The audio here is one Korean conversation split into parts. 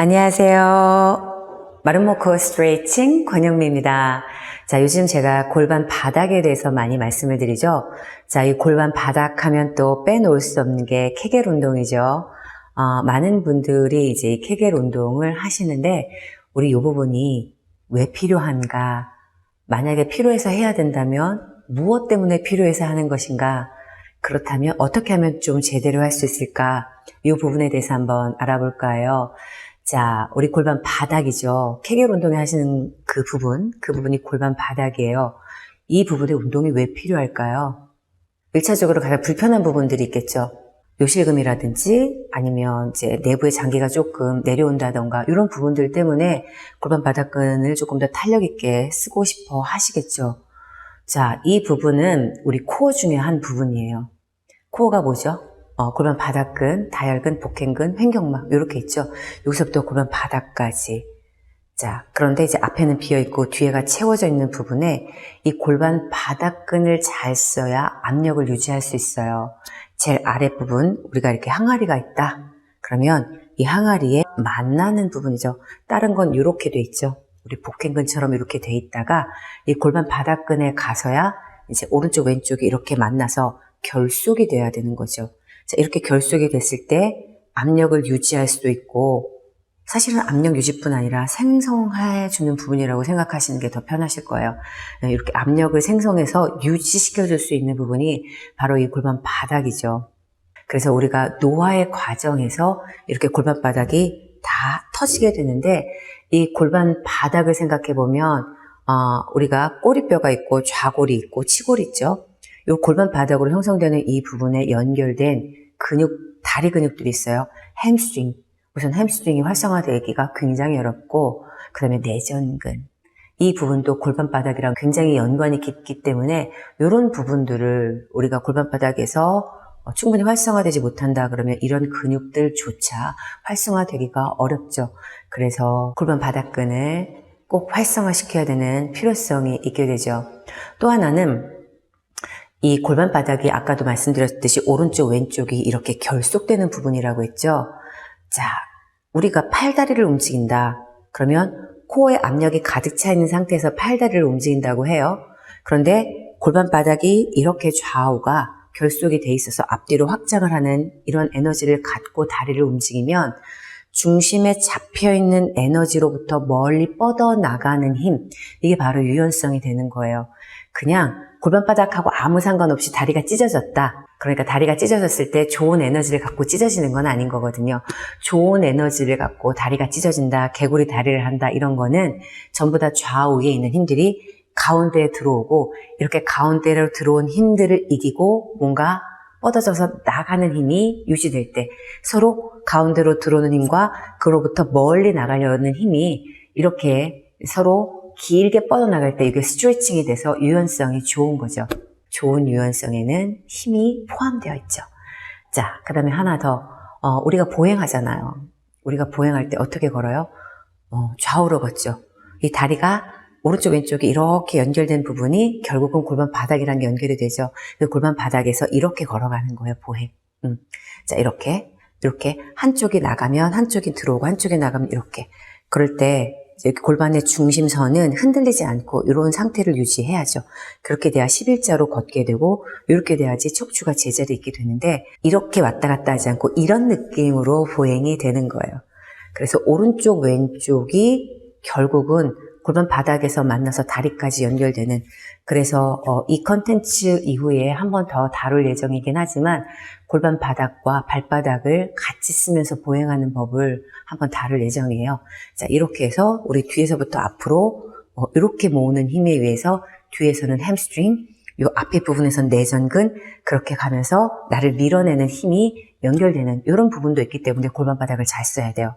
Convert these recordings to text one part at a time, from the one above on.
안녕하세요. 마름모코 스트레이칭 권영미입니다. 자, 요즘 제가 골반 바닥에 대해서 많이 말씀을 드리죠. 자, 이 골반 바닥 하면 또 빼놓을 수 없는 게 케겔 운동이죠. 어, 많은 분들이 이제 이 케겔 운동을 하시는데, 우리 이 부분이 왜 필요한가? 만약에 필요해서 해야 된다면, 무엇 때문에 필요해서 하는 것인가? 그렇다면 어떻게 하면 좀 제대로 할 수 있을까? 이 부분에 대해서 한번 알아볼까요? 자, 우리 골반 바닥이죠. 케겔 운동에 하시는 그 부분, 그 부분이 골반 바닥이에요. 이 부분에 운동이 왜 필요할까요? 1차적으로 가장 불편한 부분들이 있겠죠. 요실금이라든지 아니면 이제 내부의 장기가 조금 내려온다던가 이런 부분들 때문에 골반 바닥근을 조금 더 탄력 있게 쓰고 싶어 하시겠죠. 자, 이 부분은 우리 코어 중에 한 부분이에요. 코어가 뭐죠? 어, 골반 바닥근, 다혈근, 복행근, 횡격막 이렇게 있죠. 여기서부터 골반 바닥까지. 자, 그런데 이제 앞에는 비어 있고 뒤에가 채워져 있는 부분에 이 골반 바닥근을 잘 써야 압력을 유지할 수 있어요. 제일 아랫부분 우리가 이렇게 항아리가 있다. 그러면 이 항아리에 만나는 부분이죠. 다른 건 이렇게 돼 있죠. 우리 복행근처럼 이렇게 돼 있다가 이 골반 바닥근에 가서야 이제 오른쪽 왼쪽이 이렇게 만나서 결속이 돼야 되는 거죠. 자, 이렇게 결속이 됐을 때 압력을 유지할 수도 있고 사실은 압력 유지뿐 아니라 생성해 주는 부분이라고 생각하시는 게 더 편하실 거예요. 네, 이렇게 압력을 생성해서 유지시켜 줄 수 있는 부분이 바로 이 골반 바닥이죠. 그래서 우리가 노화의 과정에서 이렇게 골반 바닥이 다 터지게 되는데 이 골반 바닥을 생각해 보면 어, 우리가 꼬리뼈가 있고 좌골이 있고 치골이 있죠. 이 골반 바닥으로 형성되는 이 부분에 연결된 근육, 다리 근육들이 있어요. 햄스트링. 우선 햄스트링이 활성화되기가 굉장히 어렵고, 그 다음에 내전근. 이 부분도 골반 바닥이랑 굉장히 연관이 깊기 때문에 이런 부분들을 우리가 골반 바닥에서 어, 충분히 활성화되지 못한다 그러면 이런 근육들조차 활성화되기가 어렵죠. 그래서 골반 바닥근을 꼭 활성화시켜야 되는 필요성이 있게 되죠. 또 하나는 이 골반 바닥이 아까도 말씀드렸듯이 오른쪽 왼쪽이 이렇게 결속되는 부분이라고 했죠. 자, 우리가 팔다리를 움직인다. 그러면 코어에 압력이 가득 차 있는 상태에서 팔다리를 움직인다고 해요. 그런데 골반 바닥이 이렇게 좌우가 결속이 돼 있어서 앞뒤로 확장을 하는 이런 에너지를 갖고 다리를 움직이면 중심에 잡혀 있는 에너지로부터 멀리 뻗어 나가는 힘, 이게 바로 유연성이 되는 거예요. 그냥 골반바닥하고 아무 상관없이 다리가 찢어졌다. 그러니까 다리가 찢어졌을 때 좋은 에너지를 갖고 찢어지는 건 아닌 거거든요. 좋은 에너지를 갖고 다리가 찢어진다, 개구리 다리를 한다, 이런 거는 전부 다 좌우에 있는 힘들이 가운데에 들어오고 이렇게 가운데로 들어온 힘들을 이기고 뭔가 뻗어져서 나가는 힘이 유지될 때 서로 가운데로 들어오는 힘과 그로부터 멀리 나가려는 힘이 이렇게 서로 길게 뻗어나갈 때 이게 스트레칭이 돼서 유연성이 좋은 거죠. 좋은 유연성에는 힘이 포함되어 있죠. 자, 그 다음에 하나 더. 어, 우리가 보행하잖아요. 우리가 보행할 때 어떻게 걸어요? 어, 좌우로 걷죠. 이 다리가 오른쪽 왼쪽이 이렇게 연결된 부분이 결국은 골반 바닥이랑 연결이 되죠. 그 골반 바닥에서 이렇게 걸어가는 거예요, 보행. 음. 자, 이렇게, 이렇게 한쪽이 나가면 한쪽이 들어오고 한쪽이 나가면 이렇게. 그럴 때 골반의 중심선은 흔들리지 않고 이런 상태를 유지해야죠. 그렇게 돼야 11자로 걷게 되고 이렇게 돼야지 척추가 제자리에 있게 되는데 이렇게 왔다 갔다 하지 않고 이런 느낌으로 보행이 되는 거예요. 그래서 오른쪽 왼쪽이 결국은 골반 바닥에서 만나서 다리까지 연결되는 그래서 어, 이 컨텐츠 이후에 한 번 더 다룰 예정이긴 하지만 골반 바닥과 발바닥을 같이 쓰면서 보행하는 법을 한번 다룰 예정이에요. 자 이렇게 해서 우리 뒤에서부터 앞으로 어, 이렇게 모으는 힘에 의해서 뒤에서는 햄스트링, 요 앞에 부분에선 내전근 그렇게 가면서 나를 밀어내는 힘이 연결되는 이런 부분도 있기 때문에 골반 바닥을 잘 써야 돼요.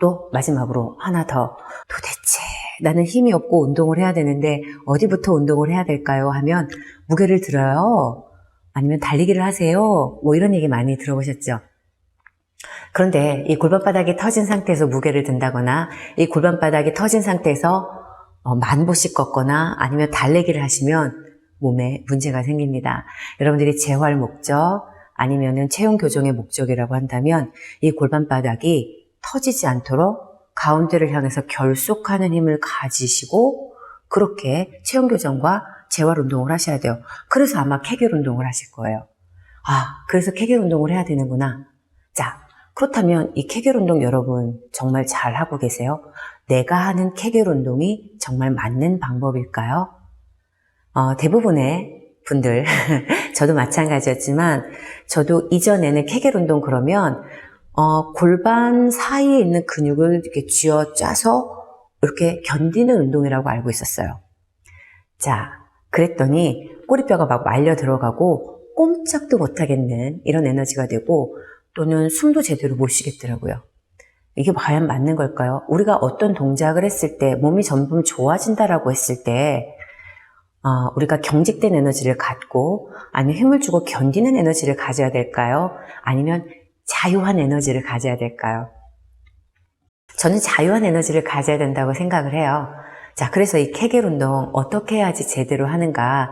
또 마지막으로 하나 더 도대체 나는 힘이 없고 운동을 해야 되는데 어디부터 운동을 해야 될까요? 하면 무게를 들어요. 아니면 달리기를 하세요. 뭐 이런 얘기 많이 들어보셨죠? 그런데 이 골반바닥이 터진 상태에서 무게를 든다거나 이 골반바닥이 터진 상태에서 어, 만보씩 걷거나 아니면 달리기를 하시면 몸에 문제가 생깁니다. 여러분들이 재활 목적 아니면은 체형 교정의 목적이라고 한다면 이 골반바닥이 터지지 않도록 가운데를 향해서 결속하는 힘을 가지시고 그렇게 체형 교정과 재활 운동을 하셔야 돼요. 그래서 아마 케겔 운동을 하실 거예요. 아, 그래서 케겔 운동을 해야 되는구나. 자, 그렇다면 이 케겔 운동 여러분 정말 잘 하고 계세요? 내가 하는 케겔 운동이 정말 맞는 방법일까요? 어, 대부분의 분들, 저도 마찬가지였지만, 저도 이전에는 케겔 운동 그러면, 어, 골반 사이에 있는 근육을 이렇게 쥐어 짜서 이렇게 견디는 운동이라고 알고 있었어요. 자, 그랬더니 꼬리뼈가 막 말려 들어가고 꼼짝도 못 하겠는 이런 에너지가 되고 또는 숨도 제대로 못 쉬겠더라고요. 이게 과연 맞는 걸까요? 우리가 어떤 동작을 했을 때 몸이 점점 좋아진다라고 했을 때 어, 우리가 경직된 에너지를 갖고 아니면 힘을 주고 견디는 에너지를 가져야 될까요? 아니면 자유한 에너지를 가져야 될까요? 저는 자유한 에너지를 가져야 된다고 생각을 해요. 자, 그래서 이 케겔 운동 어떻게 해야지 제대로 하는가?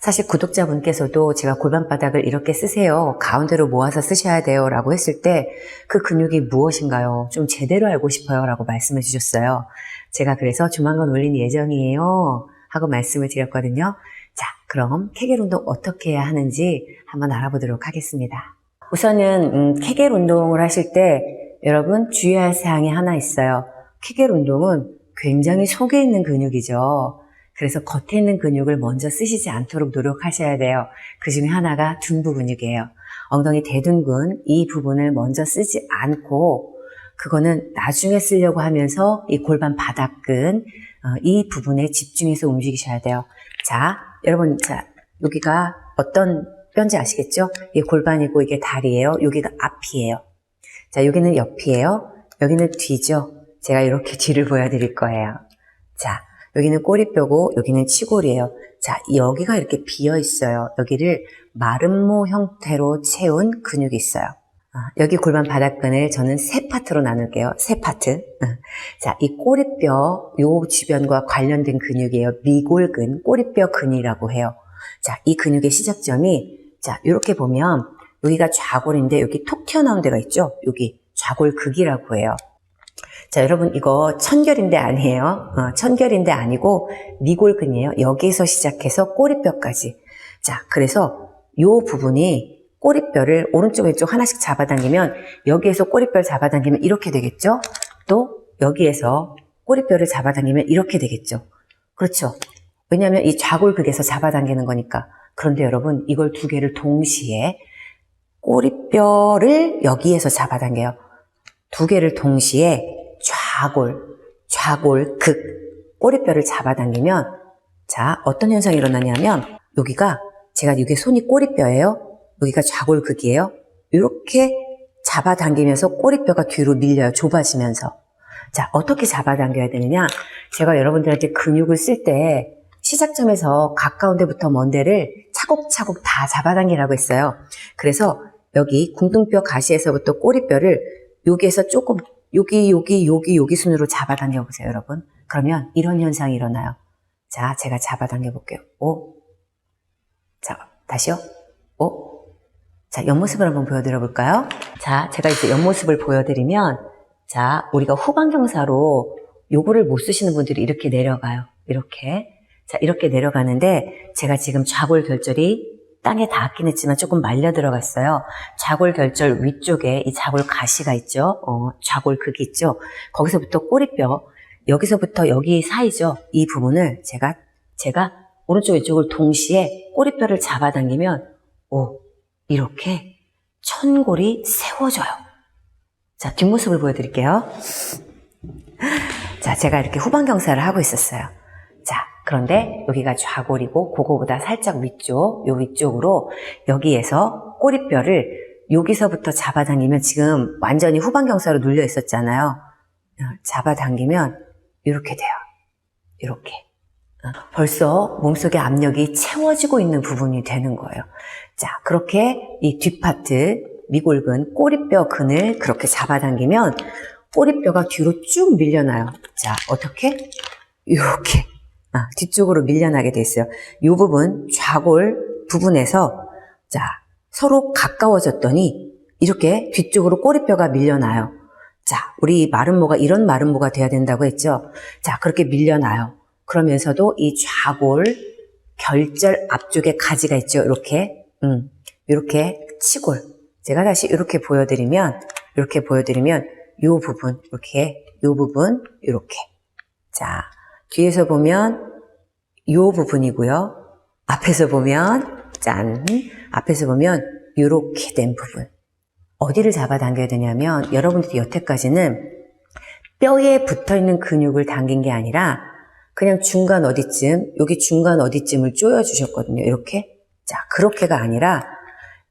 사실 구독자분께서도 제가 골반바닥을 이렇게 쓰세요. 가운데로 모아서 쓰셔야 돼요. 라고 했을 때 그 근육이 무엇인가요? 좀 제대로 알고 싶어요. 라고 말씀해 주셨어요. 제가 그래서 조만간 올릴 예정이에요. 하고 말씀을 드렸거든요. 자, 그럼 케겔 운동 어떻게 해야 하는지 한번 알아보도록 하겠습니다. 우선은 음, 케겔 운동을 하실 때 여러분 주의할 사항이 하나 있어요. 케겔 운동은 굉장히 속에 있는 근육이죠. 그래서 겉에 있는 근육을 먼저 쓰시지 않도록 노력하셔야 돼요. 그 중에 하나가 둔부 근육이에요. 엉덩이 대둔근 이 부분을 먼저 쓰지 않고 그거는 나중에 쓰려고 하면서 이 골반 바닥근 어, 이 부분에 집중해서 움직이셔야 돼요. 자, 여러분, 자 여기가 어떤 뼈인지 아시겠죠? 이게 골반이고 이게 다리예요. 여기가 앞이에요. 자, 여기는 옆이에요. 여기는 뒤죠. 제가 이렇게 뒤를 보여드릴 거예요. 자, 여기는 꼬리뼈고 여기는 치골이에요. 자, 여기가 이렇게 비어 있어요. 여기를 마름모 형태로 채운 근육이 있어요. 아, 여기 골반 바닥근을 저는 세 파트로 나눌게요. 세 파트. 자, 이 꼬리뼈 요 주변과 관련된 근육이에요. 미골근, 꼬리뼈 근이라고 해요. 자, 이 근육의 시작점이 자, 이렇게 보면 여기가 좌골인데 여기 톡 튀어나온 데가 있죠? 여기 좌골극이라고 해요. 자, 여러분 이거 천결인데 아니에요. 어, 천결인데 아니고 미골근이에요. 여기에서 시작해서 꼬리뼈까지. 자, 그래서 요 부분이 꼬리뼈를 오른쪽 왼쪽 하나씩 잡아당기면 여기에서 꼬리뼈를 잡아당기면 이렇게 되겠죠? 또 여기에서 꼬리뼈를 잡아당기면 이렇게 되겠죠? 그렇죠? 왜냐하면 이 좌골극에서 잡아당기는 거니까. 그런데 여러분 이걸 두 개를 동시에 꼬리뼈를 여기에서 잡아당겨요. 두 개를 동시에 좌골, 좌골, 극, 꼬리뼈를 잡아당기면 자 어떤 현상이 일어나냐면 여기가 제가 이게 손이 꼬리뼈예요. 여기가 좌골 극이에요. 이렇게 잡아당기면서 꼬리뼈가 뒤로 밀려요. 좁아지면서. 자 어떻게 잡아당겨야 되느냐? 제가 여러분들한테 근육을 쓸 때 시작점에서 가까운 데부터 먼 데를 차곡차곡 다 잡아당기라고 했어요. 그래서 여기 궁둥뼈 가시에서부터 꼬리뼈를 여기에서 조금 여기 여기 여기 여기 순으로 잡아당겨 보세요 여러분. 그러면 이런 현상이 일어나요. 자 제가 잡아당겨 볼게요. 오. 자 다시요. 오. 자 옆모습을 한번 보여드려 볼까요? 자 제가 이제 옆모습을 보여드리면 자 우리가 후방경사로 요거를 못 쓰시는 분들이 이렇게 내려가요. 이렇게. 자 이렇게 내려가는데 제가 지금 좌골 결절이 땅에 닿긴 했지만 조금 말려 들어갔어요. 좌골 결절 위쪽에 이 좌골 가시가 있죠. 어, 좌골 극이 있죠. 거기서부터 꼬리뼈, 여기서부터 여기 사이죠. 이 부분을 제가 제가 오른쪽 왼쪽을 동시에 꼬리뼈를 잡아당기면 오 이렇게 천골이 세워져요. 자 뒷모습을 보여드릴게요. 자 제가 이렇게 후방경사를 하고 있었어요. 자 그런데 여기가 좌골이고 그거보다 살짝 위쪽, 요 위쪽으로 여기에서 꼬리뼈를 여기서부터 잡아당기면 지금 완전히 후방경사로 눌려 있었잖아요. 어, 잡아당기면 이렇게 돼요. 이렇게. 어, 벌써 몸속의 압력이 채워지고 있는 부분이 되는 거예요. 자, 그렇게 이 뒷파트, 미골근, 꼬리뼈 근을 그렇게 잡아당기면 꼬리뼈가 뒤로 쭉 밀려나요. 자, 어떻게? 이렇게. 아, 뒤쪽으로 밀려나게 돼 있어요. 이 부분, 좌골 부분에서, 자, 서로 가까워졌더니, 이렇게 뒤쪽으로 꼬리뼈가 밀려나요. 자, 우리 마름모가 이런 마름모가 돼야 된다고 했죠? 자, 그렇게 밀려나요. 그러면서도 이 좌골, 결절 앞쪽에 가지가 있죠? 이렇게, 음, 이렇게 치골. 제가 다시 이렇게 보여드리면, 이렇게 보여드리면, 요 부분, 이렇게, 요 부분, 이렇게. 자, 뒤에서 보면, 요 부분이고요. 앞에서 보면, 짠. 앞에서 보면, 요렇게 된 부분. 어디를 잡아당겨야 되냐면 여러분들이 여태까지는 뼈에 붙어있는 근육을 당긴 게 아니라 그냥 중간 어디쯤 여기 중간 어디쯤을 조여 주셨거든요 이렇게 자 그렇게가 아니라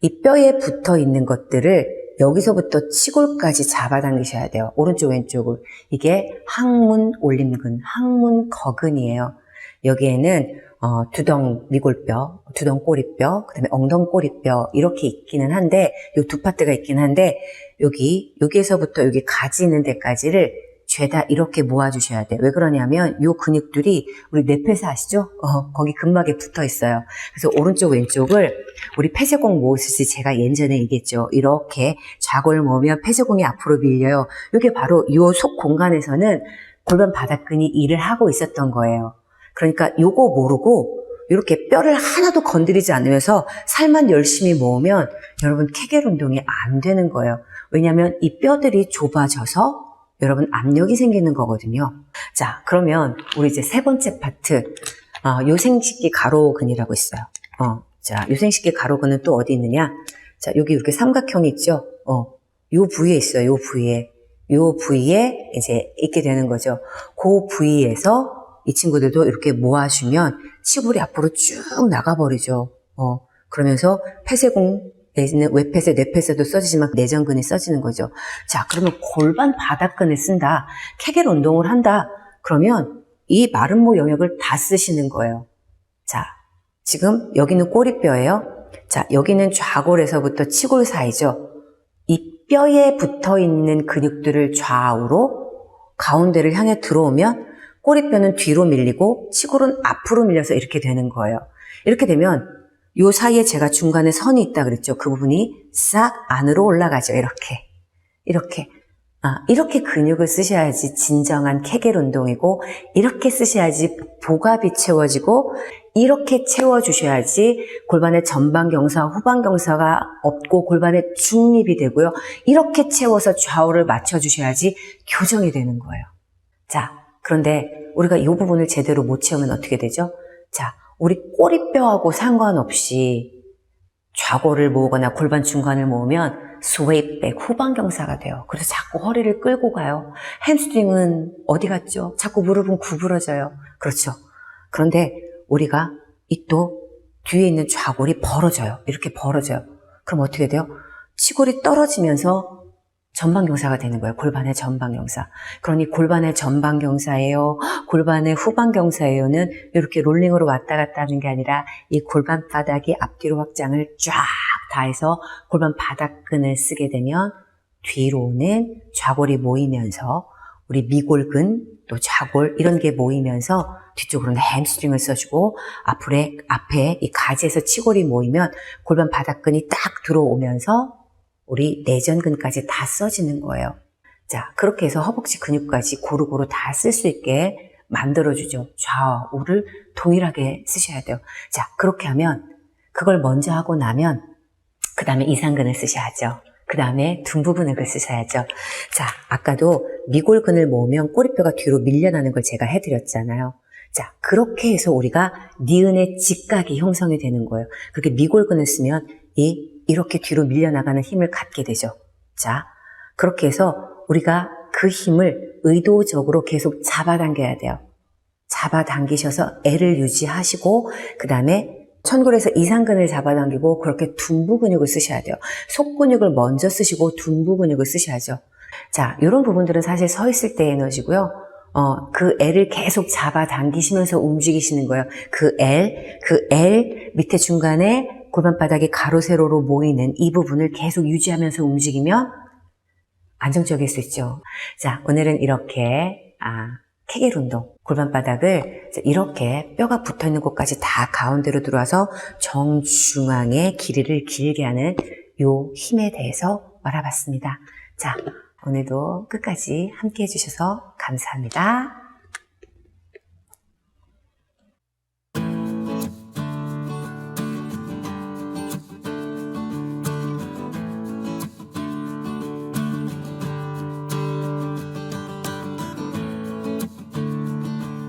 이 뼈에 붙어 있는 것들을 여기서부터 치골까지 잡아당기셔야 돼요. 오른쪽 왼쪽을. 이게 항문 올림근 항문 거근이에요. 여기에는 어, 두덩 미골뼈, 두덩 꼬리뼈, 그 다음에 엉덩 꼬리뼈 이렇게 있기는 한데 요두 파트가 있긴 한데 여기 여기에서부터 여기 가지 있는 데까지를 죄다 이렇게 모아주셔야 돼요. 왜 그러냐면 요 근육들이 우리 뇌폐사 아시죠? 어, 거기 근막에 붙어 있어요. 그래서 오른쪽 왼쪽을 우리 폐쇄공 모으듯이 제가 예전에 얘기했죠. 이렇게 좌골 모으면 폐쇄공이 앞으로 밀려요. 이게 바로 요속 공간에서는 골반 바닥근이 일을 하고 있었던 거예요. 그러니까 요거 모르고 이렇게 뼈를 하나도 건드리지 않으면서 살만 열심히 모으면 여러분 케겔 운동이 안 되는 거예요. 왜냐하면 이 뼈들이 좁아져서 여러분 압력이 생기는 거거든요. 자, 그러면 우리 이제 세 번째 파트 어, 요생식기 가로근이라고 있어요. 어, 자, 요생식기 가로근은 또 어디 있느냐? 자, 여기 이렇게 삼각형이 있죠. 어, 요 부위에 있어요. 요 부위에. 요 부위에 이제 있게 되는 거죠. 그 부위에서 이 친구들도 이렇게 모아주면 치골이 앞으로 쭉 나가버리죠. 어, 그러면서 폐쇄공 내지는 외폐쇄, 뇌폐쇄도 써지지만 내전근이 써지는 거죠. 자, 그러면 골반 바닥근을 쓴다. 케겔 운동을 한다. 그러면 이 마름모 영역을 다 쓰시는 거예요. 자, 지금 여기는 꼬리뼈예요. 자, 여기는 좌골에서부터 치골 사이죠. 이 뼈에 붙어 있는 근육들을 좌우로 가운데를 향해 들어오면 꼬리뼈는 뒤로 밀리고 치골은 앞으로 밀려서 이렇게 되는 거예요. 이렇게 되면 요 사이에 제가 중간에 선이 있다 그랬죠. 그 부분이 싹 안으로 올라가죠. 이렇게. 이렇게. 아, 이렇게 근육을 쓰셔야지 진정한 케겔 운동이고, 이렇게 쓰셔야지 복압이 채워지고, 이렇게 채워주셔야지 골반의 전방경사, 후방경사가 없고 골반의 중립이 되고요. 이렇게 채워서 좌우를 맞춰주셔야지 교정이 되는 거예요. 자, 그런데 우리가 이 부분을 제대로 못 채우면 어떻게 되죠? 자, 우리 꼬리뼈하고 상관없이 좌골을 모으거나 골반 중간을 모으면 스웨이백 후방경사가 돼요. 그래서 자꾸 허리를 끌고 가요. 햄스트링은 어디 갔죠? 자꾸 무릎은 구부러져요. 그렇죠. 그런데 우리가 이 또 뒤에 있는 좌골이 벌어져요. 이렇게 벌어져요. 그럼 어떻게 돼요? 치골이 떨어지면서 전방경사가 되는 거예요. 골반의 전방경사. 그러니 골반의 전방경사예요. 골반의 후방경사예요는 이렇게 롤링으로 왔다 갔다 하는 게 아니라 이 골반 바닥이 앞뒤로 확장을 쫙 다 해서 골반 바닥근을 쓰게 되면 뒤로는 좌골이 모이면서 우리 미골근 또 좌골 이런 게 모이면서 뒤쪽으로는 햄스트링을 써주고 앞에 앞에 이 가지에서 치골이 모이면 골반 바닥근이 딱 들어오면서 우리 내전근까지 다 써지는 거예요. 자, 그렇게 해서 허벅지 근육까지 고루고루 다 쓸 수 있게 만들어주죠. 좌우를 동일하게 쓰셔야 돼요. 자, 그렇게 하면 그걸 먼저 하고 나면 그 다음에 이상근을 쓰셔야죠. 그 다음에 둔부근을 쓰셔야죠. 자, 아까도 미골근을 모으면 꼬리뼈가 뒤로 밀려나는 걸 제가 해드렸잖아요. 자, 그렇게 해서 우리가 니은의 직각이 형성이 되는 거예요. 그렇게 미골근을 쓰면 이 이렇게 뒤로 밀려나가는 힘을 갖게 되죠. 자, 그렇게 해서 우리가 그 힘을 의도적으로 계속 잡아당겨야 돼요. 잡아당기셔서 애를 유지하시고 그 다음에 천골에서 이상근을 잡아당기고 그렇게 둔부 근육을 쓰셔야 돼요. 속 근육을 먼저 쓰시고 둔부 근육을 쓰셔야죠. 자, 이런 부분들은 사실 서 있을 때 에너지고요. 어, 그 L을 계속 잡아당기시면서 움직이시는 거예요. 그 L, 그 L 밑에 중간에 골반바닥이 가로 세로로 모이는 이 부분을 계속 유지하면서 움직이면 안정적일 수 있죠. 자, 오늘은 이렇게 아, 케겔 운동, 골반바닥을 이렇게 뼈가 붙어 있는 곳까지 다 가운데로 들어와서 정중앙에 길이를 길게 하는 요 힘에 대해서 알아봤습니다. 자, 오늘도 끝까지 함께 해주셔서 감사합니다.